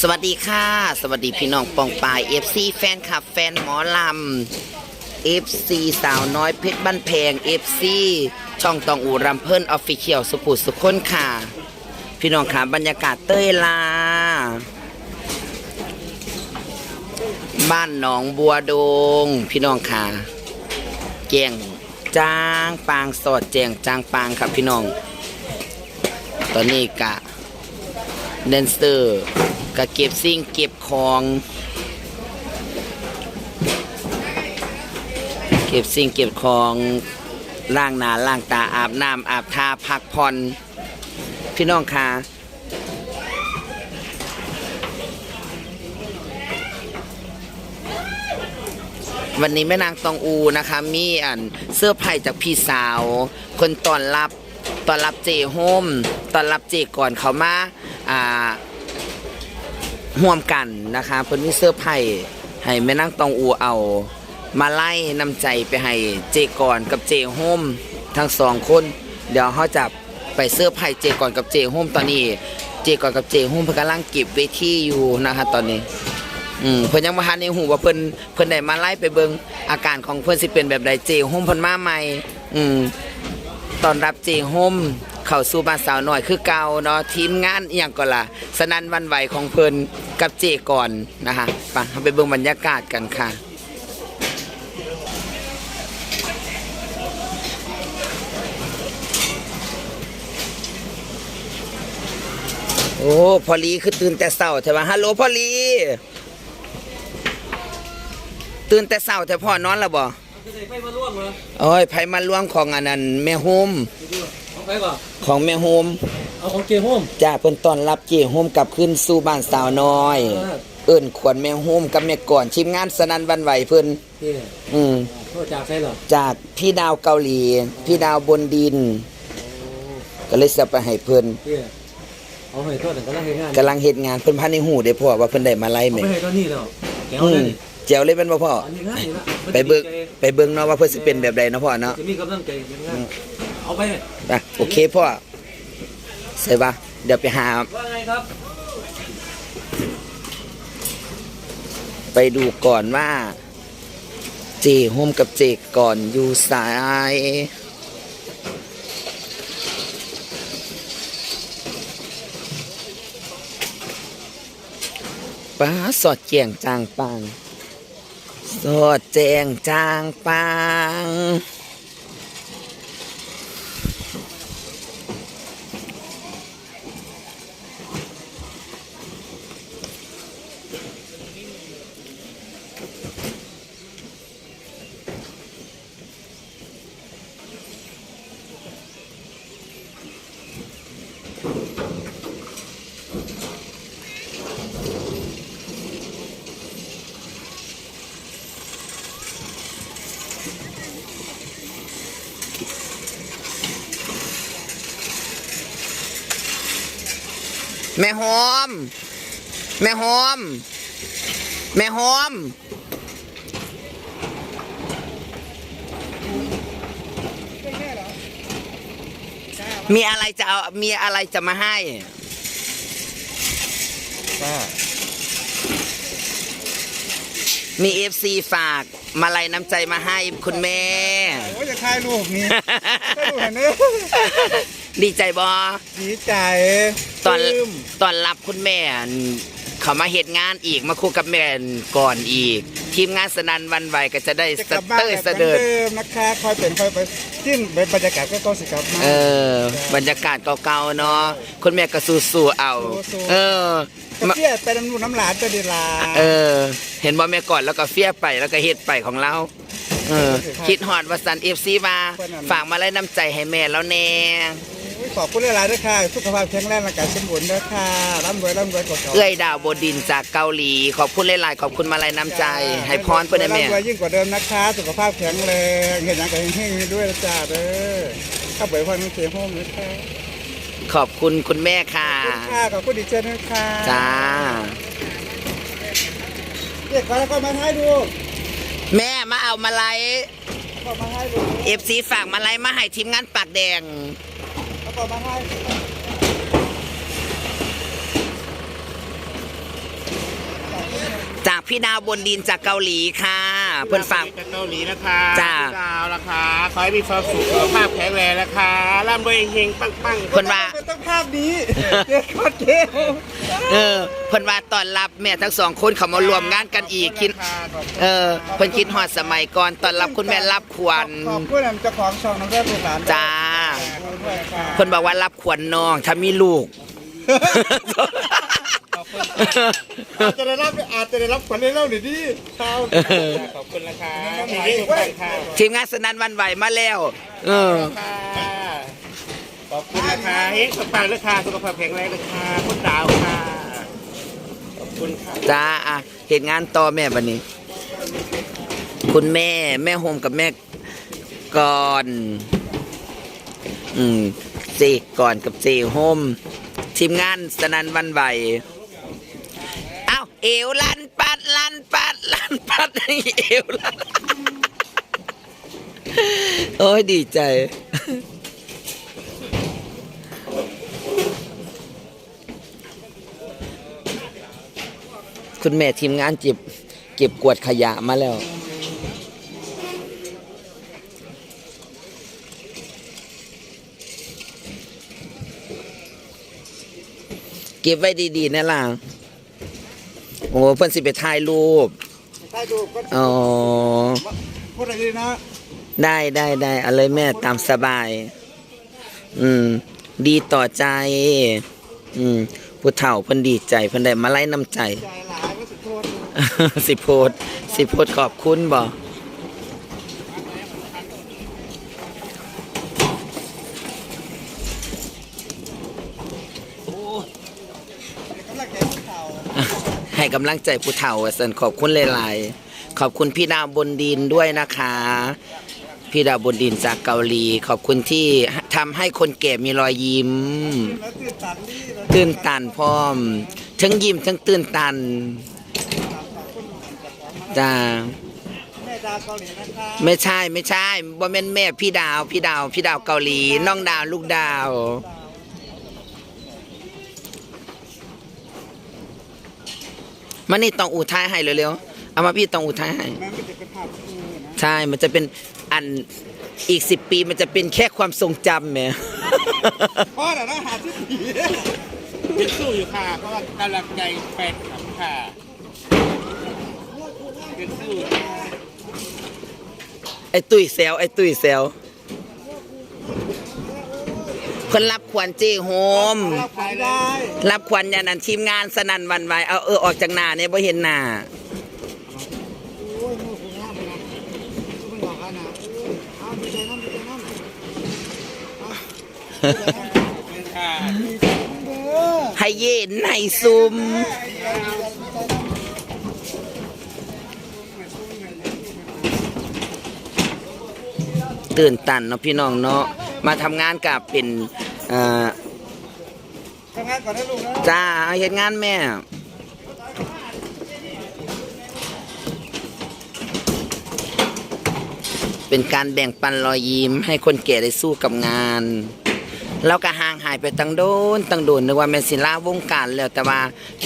สวัสดีค่ะ สวัสดีพี่น้องปองปาย FC แฟนคลับแฟนหมอลำ FC สาวน้อยเพชรบ้านแพง FC ช่องตองอูรำเพิ่นออฟฟิเชียลสุขุสุขคนค่ะ พี่น้องค่ะบรรยากาศเต้ยลา บ้านหนองบัวดง พี่น้องค่ะแจงจางปางสอดแจงจางปางครับพี่น้อง ตอนนี้กะแดนเซอร์ ก็เก็บสิ่งเก็บของ เก็บสิ่งเก็บของล้างหน้าล้างตาอาบน้ำอาบทาพักผ่อนพี่น้องคะวันนี้แม่นางตองอูนะคะ มีอันเสื้อร์ไผ่จากพี่สาว คนตอนรับตอนรับเจโฮมตอนรับเจก่อนเขามาอ่า ห่วมกันนะคะเพิ่นมีเสื้อร์ไผ่ให้แม่นั่งตองอูเอา มาไล่นำใจไปให้เจก่อนกับเจโฮมทั้งสองคน เดี๋ยวเขาจะไปเสื้อไผ่เจก่อนกับเจโฮมตอนนี้ เจก่อนกับเจโฮมเพิ่นกำลังเก็บเวทีอยู่นะคะตอนนี้อืมเพิ่นยังบ่ทันในหูว่าเพิ่นเพิ่นได้มาไล่ไปเบิ่งอาการของเพิ่นสิเป็นแบบใดเจโฮมเพิ่นมาใหม่อืมตอนรับเจโฮมเข้าสู่บ้านสาวน้อยคือเก่าเนาะทีมงานอหย่างก็ล่ะสนันวันไหวของเพิ่น กับเจก่อนนะคะไปเราไปเบิ่งบรรยากาศกันค่ะโอ้พอลีคือตื่นแต่เช้าใช่ไหมฮัลโหลพอลีตื่นแต่เช้าแต่พ่อนอนแล้วบ่ไปมาล่วงเหรอโอ้ยไผมาล่วงของอันนั้นแม่โฮมเอาไปก่อนของแม่โฮม เอาของเกมโฮมจ้าเพิ่นต้อนรับเจโฮมกลับขึ้นสู่บ้านสาวน้อยอ่าเอิ้นขวัญแม่โฮมกับแม่ก่อนทีมงานสนันหวันไหวเพิ่นเที่ยอืมโทษจากใช่เหรอจากพี่ดาวเกาหลี พี่ดาวบนดิน ก็เลยสิเอาไปให้เพิ่นเที่ยเอาให้โทษแต่ก็ไล่ให้งานกำลังเฮ็ดงานเพิ่นพันในหูได้พ่อว่าเพิ่นได้มาไล่เอาแม่ไปให้ตอนนี้แล้วแกเอาอืเลมยแจ๋วเลยแม่นบ่พ่ออันนี้ง่ายละมันไปเบิ่งจะมีใจไปเบิ่งเนาะว่าเพิ่นสิเป็นแบบใดเนาะพ่อเนาะจะมีกำลังใจเป็นง่ายเอาไปอะโอเคพ่อ ใส่ป่ะเดี๋ยวไปหา ว่าไงครับ ไปดูก่อนว่า เจโฮมกับเจก่อนอยู่สาย ป้าสอดแจงจางปางสอดแจงจางปาง แม่หอม แม่หอม แม่หอม มีอะไรจะเอา มีอะไรจะมาให้มีเอฟซีฝาก มาลัยน้ำใจมาให้คุณแม่ โอ้ยจะถ่ายรูปนี้ถ่ายรูปเห็นไหมดีใจบอดีใจ ตอนปลื้มตอนรับคุณแม่นเขามาเหตุงานอีกมาคู่กับแม่นก่อนอีก ทีมงานสนันหวันไหวก็จะได้จะสกลับบ้านเตอแบร์บเสเหมือนดิร์ดเดิมนะคะคอยเป็นคอยไปจิ้มบรรยากาศก็ต้องสิกลับมา เออบรรยากาศเก่าๆเนาะคุณแม่ก็สู้ๆเอา สู้ๆ เออกระมาเทียดไปน้ำนูนน้ำหลานจะดีลา เออ เห็นบ่แม่ก่อนแล้วก็เฟียไปแล้วก็เฮ็ดไปของเรา เออ คิดฮอดว่าสันเอฟซีมาฝากมาไล่น้ำใจให้แม่แล้วแน่โอ้ย ขอบคุณหลายๆด้วยค่ะ สุขภาพแข็งแรงร่างกายสมบูรณ์ด้วยค่ะร่ำรวยร่ำรวยกว่าเก่าเอื้อยดาวบดินจากเกาหลี ขอบคุณหลายๆ ขอบคุณมาไล่น้ำใจ ให้พรเพื่อนให้แม่ร่ำรวยยิ่งกว่าเดิมนะคะ สุขภาพแข็งแรงเห็นอย่างกับเฮงๆด้วยนะจ้าเด้อข้าวเบยพรน้ำเสียงโฮมนะคะขอบคุณคุณแม่ค่ะ ขอบคุณค่ะ ขอบคุณดีเจด้วยค่ะจ้าเด็กมาแล้วก็มาให้ดู แม่มาเอามาไล่ก็มาให้ดูเอฟซีฝากมาไล่มาให้ทีมงานปากแดง แล้วก็มาให้พี่ดาวบนดินจากเกาหลีค่ะ เพื่อนฝาก จากเกาหลีนะคะจ้าพี่ดาวนะคะขอให้มีความสุขสุขภาพแข็งแรงนะคะร่ำรวยเฮงๆปังๆ เพื่อนว่า เป็นต้องภาพนี้เดี๋ยวก่อนเดี๋ยวเออ เพิ่นว่าตอนรับแม่ทั้งสองคนเขามารวมงานกันอีกคิด เออ เพิ่นคิดฮอดสมัยก่อนตอนรับคุณแม่รับขวัญขอบคุณเจ้าของช่องน้องแก้วลูกหลานจ้าด้วยค่ะ เพิ่นบอกว่ารับขวัญน้องถ้ามีลูกอาจจะได้รับอาจจะได้รับขวัญได้เล่าหน่อยดิครับขอบคุณนะคะขอให้ทุกท่านค่ะทีมงานสนันหวันไหวมาแล้ว เออค่ะขอบคุณนะคะเฮงปังๆนะคะสุขภาพแข็งแรงนะคะคุณดาวค่ะขอบคุณค่ะจ้าอะเห็นงานต่อแม่บันนี้ คุณแม่แม่โฮมกับแม่ก่อน อืมเจก่อนกับเจโฮมทีมงานสนันวันไหวเอ้าเอวลันปัดลันปัดลันปัดเอวลันโอ้ยดีใจ คุณแม่ทีมงานเก็บเก็บกวดขยะมาแล้ว ก็บไว้ดีๆนะล่ะโอ้เพิ่นสิไปถ่ายรูปใช่ดูก็อ๋อพูดอะไรดีนะได้ได้ได้เอาเลยแม่ตามสบาย อืม ดีต่อใจ อืมผู้เฒ่าเพิ่นดีใจเพิ่นได้มาไล่น้ำใจใจหลายก็สุดโทษสิโพดสิโพดขอบคุณบ่ กำลังแก่เข่า ให้กำลังใจผู้เฒ่าว่าซั่นขอบคุณหลายๆ ขอบคุณพี่ดาวบนดินด้วยนะคะ พี่ดาวบนดินจากเกาหลี ขอบคุณที่ทำให้คนแก่มีรอยยิ้ม ตื่นตันนี่แล้วตื่นตันพร้อม ทั้งยิ้มทั้งตื่นตันจ้าไม่ใช่ไม่ใช่บ่แม่นแม่พี่ดาว พี่ดาว พี่ดาวเกาหลี น้องดาวลูกดาว มันนี่ต้องอูท้ายให้เร็วๆ เอามาพี่ต้องอูท้ายให้แม่ไม่จะเป็นภาพคู่นะใช่ มันจะเป็นอันอีกสิบปีมันจะเป็นแค่ความทรงจำแหม พ่อแต่ต้องหาที่ผีเป็นสู้อยู่ค่ะ เพราะว่ากำลังใจแฟนคลับค่ะเป็นสู้ค่ะไอ้ตุ้ยแซวไอ้ตุ้ยแซว คนรับขวัญเจโฮม เราขายได้รับขวัญยานันทีมงานสนั่นหวันไหวเอาเออออกจากหน้าเนี่ยบ่เห็นหน้า โอ้ยมือคงห้ามไปนะมันบอกกันนะเอาดีใจน้ำดีใจน้ำเป็นค่ะเด้อให้เย็นให้ซุมตื่นตันเนาะพี่น้องเนาะมาทำงานกับเป็นเอ่อทำงานก่อนนะลูกนะจ้าเฮ็ดงานแม่เป็นการแบ่งปันรอยยิ้มให้คนแก่ได้สู้กับงาน แล้วก็ห่างหายไปตั้งโดนตั้งโดนนึกว่าแม่นสิลาวงการแล้วแต่ว่า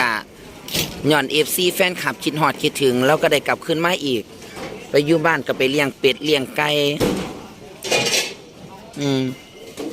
กะหย่อนเอฟซีแฟนคลับคิดฮอดคิดถึง แล้วก็ได้กลับขึ้นมาอีก ไปอยู่บ้านก็ไปเลี้ยงเป็ดเลี้ยงไก่อืม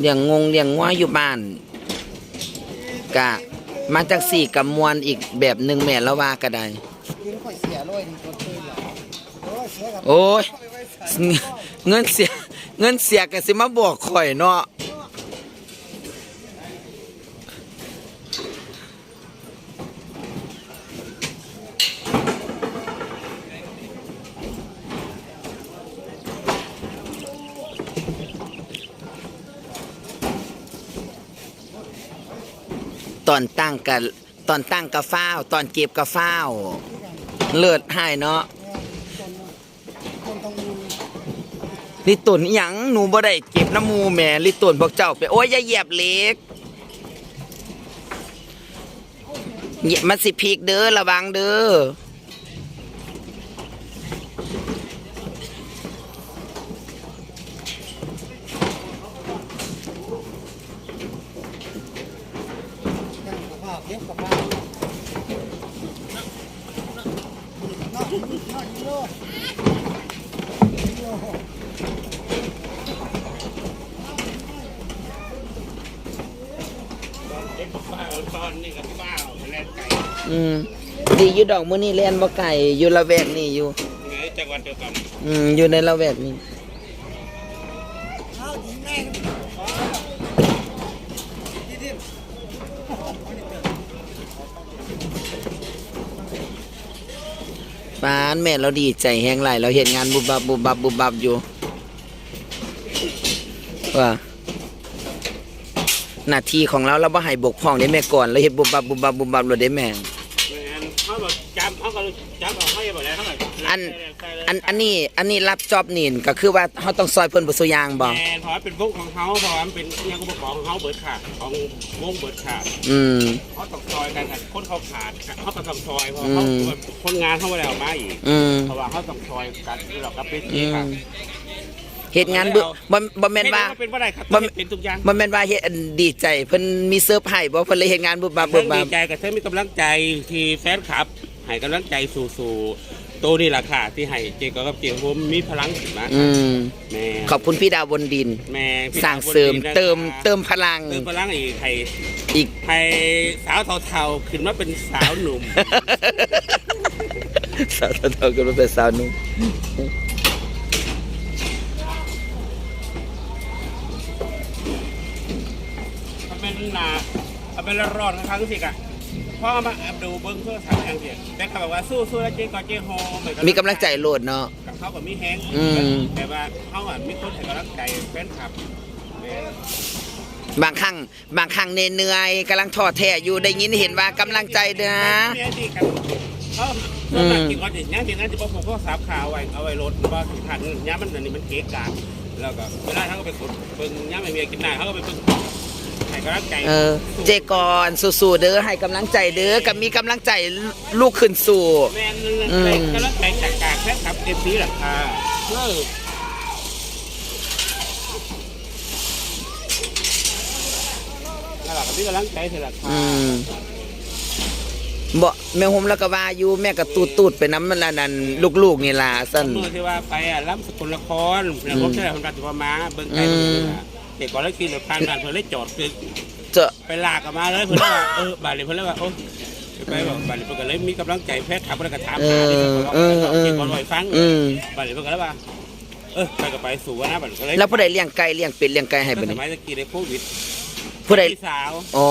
เลี้ยงงงเลี้ยงง้วอยู่บ้านกะมาจากสี่กับมวลอีกแบบหนึ่งแม่ละว่าก็ได้ยืนข่อยเสียเลยนี่ตัวตื่นเหรอโอ้ยเสียกับโอ้ยเงินเสียเงินเสียก็สิมาบอกข่อยเนาะ ตอนตั้งกับตอนตั้งกับฟ้าว ตอนเก็บกับฟ้าว เลิศให้เนาะลิตุนหยังหนูบ่ได้เก็บน้ำมูแหม่ลิตุนพวกเจ้าไปโอ้ยอย่าเหยียบเหล็กเหยียบมันสิพีกเด้อระวังเด้อ สภาพเก็บสภาพเด็กบ้าตอนนี้กับบ้าแล่นไก่อืมดีอยู่ดอกมื้อนี้เล่นบ่ไก่อยู่ละแวกนี่อยู่ไงจังหวัดเดียวกันอืมอยู่ในละแวกนี้ป้าน แม่เราดีใจแฮงหลายเราเห็นงานบุบบับบุบบับบุบบับอยู่ว่าหน้าที่ของเราเราบ่ให้บกพร่องได้แม่ก่อนเราเฮ็ดบุบบับบุบบับบุบบับเราได้แม่เขาแบบจำเขาก็จำเอาให้แบบแล้วเขาแบบอัน อันอันนี้อันนี้รับจอบนี่ก็คือว่าเฮาต้องซอยเพิ่นบ่ซุอย่างบ่แมนเพราะว่าเป็นพวกของเขาเพราะว่ามันเป็นยังอุปกรณ์ของเขาเบิดขาดของวงเบิดขาดอืม เขาต้องซอยกันค่ะคนเขาขาดเขาก็ต้องซอยเพราะเขาอืม คนงานเขาไม่ได้เอามาอีกอืมเพราะว่าเขาต้องซอยกันที่เรากับเป็นอืที่ค่ะมเฮ็ดงานบ่บ่บ่แม่นว่าเป็นว่าไรครับบ่ เป็นทุกอย่างบ่แม่นว่าเฮ็ดอันดีใจเพิ่นมีเซอร์ไพรส์บ่เพิ่นเลยเฮ็ดงานบุบบับบุเพิ่บงบัดีบใจกับเธอมีกำลังใจที่แฟนคลับให้กำลังใจสู่ๆ ตัวนี่แหละค่ะที่ให้เจก็กับเจผมมีพลังขึ้นมาอืม แม่ขอบคุณพี่ดาวบนดิน แม่พี่สร้างเสริมดาวบนดินนะคะเติมเติมพลังเติมพลังอีกให้อีก ให้สาวเทาๆขึ้นมาเป็นสาวหนุ่ม สาวเท่าๆกันมาเป็นสาวหนุ่มมันเป็นหนามันเป็นร้อนๆครั้งสิกะ พ่อมาแอบดูเบิ้งเพื่อสาวอย่างเดียวแต่เขาบอกว่าสู้สู้แล้วเจ๊ก็เจ๊โฮเหอนนมีกำลังใจโลดเนาะ กับเขากับมีแห้งอืม แต่ว่าเขาอะมีคนให้กำลังใจแฟนคลับแม่บางครั้งบางครั้งเหนื่อยๆกำลังท้อแท้อยู่ได้ยินเห็นว่ากำลังใจเด้อนะแม่ดีกันเขาเมื่อมากินก่อนดิย่างกินนั่นจะบอกผมก็สับขาเอาไว้เอาไว้รถว่าสิทันย่ามันอันนี้มันเก๊กกาแล้วก็เวลาเขาก็ไปกดเบิ่งย่าไม่มีกินได้เขาก็ไปเบิ่ง ให้กำลังใจเออ เจกอนสู้ๆเด้อให้กำลังใจเด้อกับมีกำลังใจลูกขึ้นสู่ แม่นอืมกำลังใจจากกากแค่ขับเต็มที่แหละค่ะเออนั่นแหละก็มีกำลังใจเถอะล่ะค่ะอืมบ่แม่โฮมแล้วก็ว่าอยู่แม่ก็ตูดตูดๆไปน้ำมันละนั่นลูกๆนี่ล่ะสั่น เมื่อที่ว่าไปอะล้ำสกุลละครแล้วผมใช่คนการจุฬามาเบิ่งไกลอืมเบิ่งนี่ล่ะ เด็กก่อนแล้วกินเดี๋ยวผ่านบานเพิ่นเลยจอดคือเจะไปลากกลับมาเลยเพิ่อนเลยว่าเออบาดเลยเพิ่อนเลยว่าโอ้ไปบอกบาดเลยเพิ่อนก็เลยมีกำลังใจแพทย์ขับแล้วก็ถามเอหาอที่เออเออเด็กก่อนลอยฟังบาดเลยเพิ่อนก็เลยว่าเออไปก็ไปสู่นะบาดเลยแล้วผู้ใดเลี้ยงไก่เลี้ยงเป็ดเลี้ยงไก่ให้บัดสนี้มัยตะกี้ในโควิดผู้ใดพี่สาวอ๋อ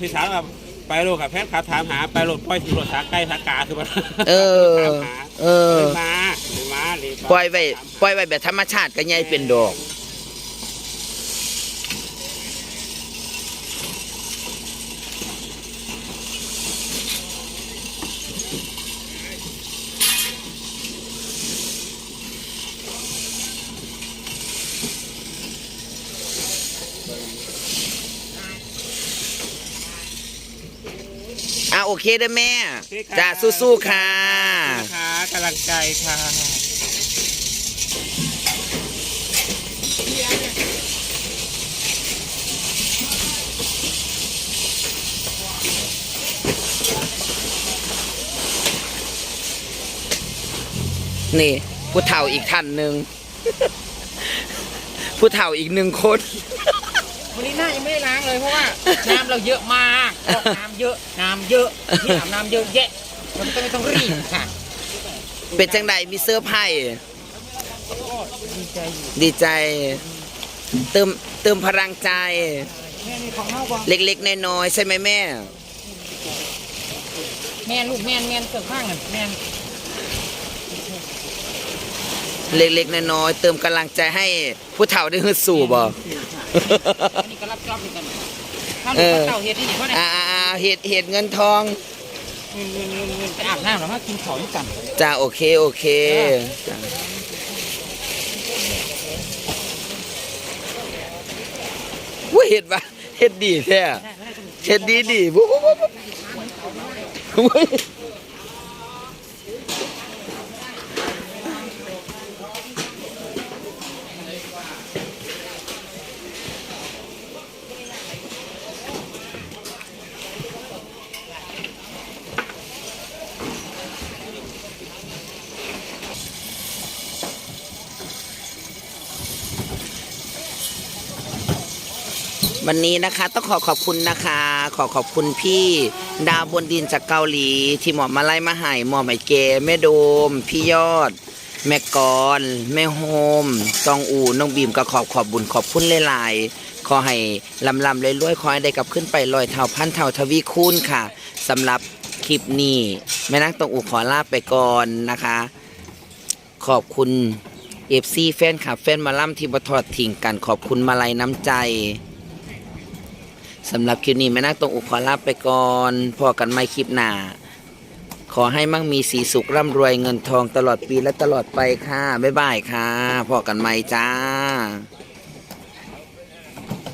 พี่สาวกับไปโลกับแพทย์ขับถามหาไปโลดปล่อยถึงรถสาไก่สากาคือมันเออเออมาเลยมาเลยมาปล่อยไว้ปล่อยไว้แบบธรรมชาติก็ใหญ่เป็นดอก อะโอเคเด้อแม่โอเคค่ะจ้าสู้ๆค่ะนะคะกำลังใจค่ะนี่ ผู้เฒ่าอีกท่านหนึ่ง ผู้เฒ่าอีกหนึ่งคนวั นนี้หน้ายังไม่ได้ล้างเลยเพราะว่าน้ำเราเยอะมากออกน้ำเยอะน้ำเยอะที่อาบน้ำเยอะแยะมันก็ไม่ต้องรีบค่ะเป็นจังใดมีเสื้อร์ไผ่ดีใจอยู่ดีใจ เติมเติมพลังใจ แม่มีของเฮาบ่เล็กๆน้อยๆใช่ไหมแม่ แม่ลูกแม่นแม่นเกิดข้างกันแม่นเล็กๆน้อยๆเติมกำลังใจให้ผู้เฒ่าได้ฮึดสู่บ่ อันนี้ก็รับรับเหมือนกันถ้าเอลูกอเต่าเฮ็ดนี่เพราะเนี่ยอ่าๆๆเห็ดเห็ดเงินทองเงินเงินเงินเงินไปอาบน้ำแล้วมากินของด้วยกันจ้าโอเคโอเคจ้าว้ยเห็ดวะเห็ดดีแท้เห็ดดีดีวุ้บวุ้บวุ้บ วันนี้นะคะต้องขอขอบคุณนะคะ ขอขอบคุณพี่ดาวบนดินจากเกาหลี ที่หมอบมาไล่มาหายหมอบไอเกแม่โดม พี่ยอด แม่กรแม่โฮมตองอูน้องบีมก็ขอบขอบบุญขอบคุณหลายๆขอให้ลำลำเลยรวยๆขอให้ได้กลับขึ้นไปลอยเท่าพันเท่าทวีคูณค่ะสำหรับคลิปนี้แม่นักตองอูขอลาไปก่อนนะคะ ขอบคุณเอฟซีแฟนคลับแฟนมาล่ำที่บทอดทิ้งกันขอบคุณมาลัยน้ำใจ สำหรับคลิปนี้แม่นักตรงอุขอลาไปก่อนพอกันไม่คลิปหน้า ขอให้มั่งมีสีสุขร่ำรวยเงินทองตลอดปีและตลอดไปค่ะ บ๊ายบายค่ะพอกันไม่จ้า